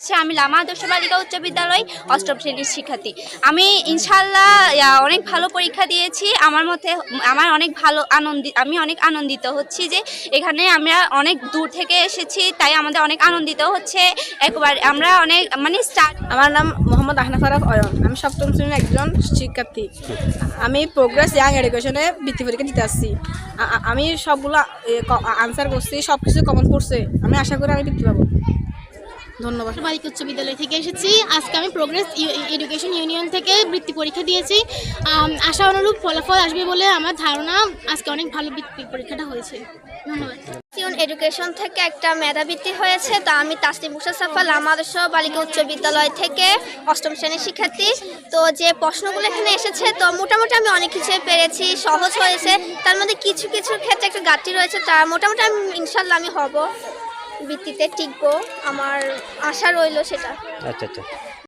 সে আমি লামা আদর্শ বালিকা উচ্চ বিদ্যালয় অষ্টম শ্রেণির শিক্ষার্থী। আমি ইনশাল্লাহ অনেক ভালো পরীক্ষা দিয়েছি। আমার মধ্যে আমার অনেক ভালো আনন্দিত আমি অনেক আনন্দিত হচ্ছি যে এখানে আমরা অনেক দূর থেকে এসেছি, তাই আমাদের অনেক আনন্দিত হচ্ছে। একবার আমরা অনেক মানে স্টার্ট আমার নাম মোহাম্মদ আহনাফ আরফ অয়ন আমি সপ্তম শ্রেণির একজন শিক্ষার্থী। আমি প্রোগ্রেস ইয়াং এডুকেশনে বৃত্তি পরীক্ষা দিতে আসছি। আমি সবগুলো আনসার করছি সব কিছু কমন পড়ছে আমি আশা করি আমি বৃত্তি পাবো। ধন্যবাদ। বালিকা উচ্চ বিদ্যালয় থেকে এসেছি। আজকে আমি প্রোগ্রেস এডুকেশন ইউনিয়ন থেকে বৃত্তি পরীক্ষা দিয়েছি। আশা অনুরূপ ফলাফল আসবে বলে আমার ধারণা আজকে অনেক ভালো বৃত্তি পরীক্ষাটা হয়েছে। ধন্যবাদ। এডুকেশন থেকে একটা মেধাবৃত্তি হয়েছে। তা আমি তাসলিম মুসাফা লামা আদর্শ বালিকা উচ্চ বিদ্যালয় থেকে অষ্টম শ্রেণির শিক্ষার্থী। তো যে প্রশ্নগুলো এখানে এসেছে তো মোটামুটি আমি অনেক কিছুই পেরেছি। সহজ হয়েছে। তার মধ্যে কিছু কিছু ক্ষেত্রে একটা ঘাটতি রয়েছে। তা মোটামুটি আমি ইনশাল্লাহ আমি হব। বৃত্তিতে টিকবো আমার আশা রইল সেটা। আচ্ছা আচ্ছা।